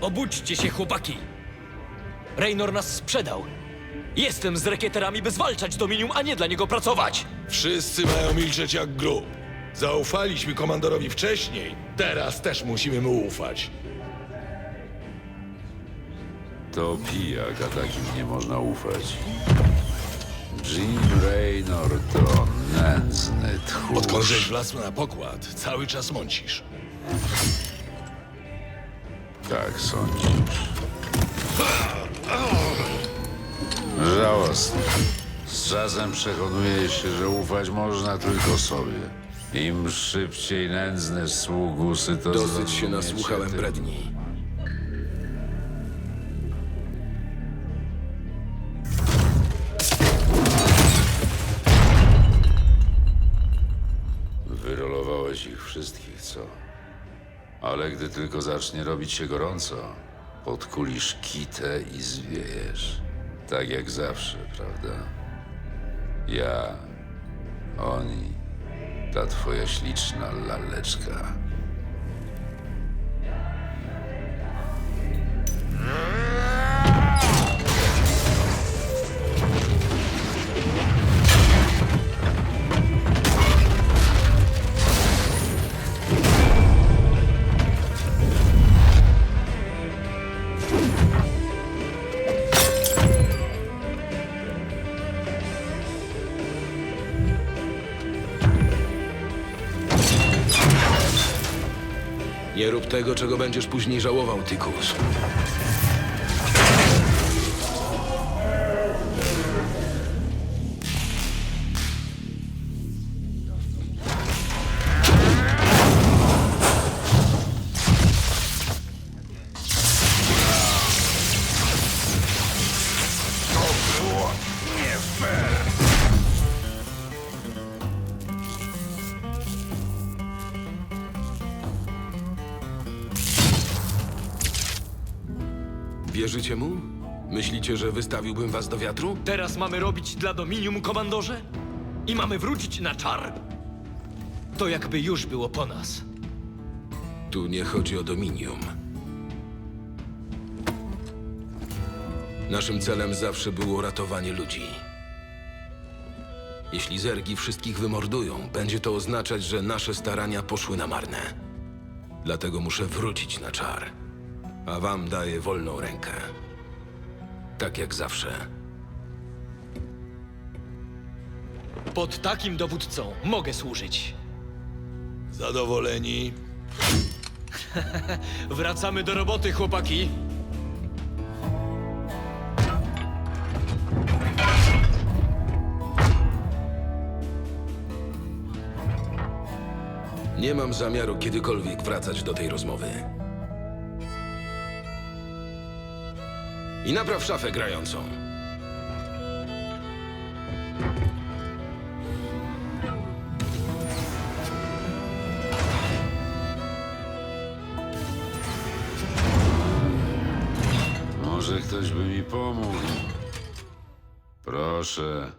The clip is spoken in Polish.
Obudźcie się, chłopaki! Raynor nas sprzedał. Jestem z rekieterami, by zwalczać Dominium, a nie dla niego pracować. Wszyscy mają milczeć jak grób. Zaufaliśmy komandorowi wcześniej, teraz też musimy mu ufać. To pijak, a takim nie można ufać. Jim Raynor to nędzny Odkąd żeś tchórz. wlazł na pokład, cały czas mącisz. Tak sądzisz. Żałosne. Z czasem przekonuje się, że ufać można tylko sobie. Im szybciej nędzne sługusy to Dosyć się zrozumiecie, nasłuchałem tym- bredni. Co? Ale gdy tylko zacznie robić się gorąco, podkulisz kitę i zwiejesz. Tak jak zawsze, prawda? Ja, oni, ta twoja śliczna laleczka. Nie rób tego, czego będziesz później żałował, Tykus. Wierzycie mu? Myślicie, że wystawiłbym was do wiatru? Teraz mamy robić dla Dominium, komandorze? I mamy wrócić na czar. To jakby już było po nas. Tu nie chodzi o Dominium. Naszym celem zawsze było ratowanie ludzi. Jeśli zergi wszystkich wymordują, będzie to oznaczać, że nasze starania poszły na marne. Dlatego muszę wrócić na czar. A wam daję wolną rękę. Tak jak zawsze. Pod takim dowódcą mogę służyć. Zadowoleni? Wracamy do roboty, chłopaki. Nie mam zamiaru kiedykolwiek wracać do tej rozmowy. I napraw szafę grającą. Może ktoś by mi pomógł? Proszę.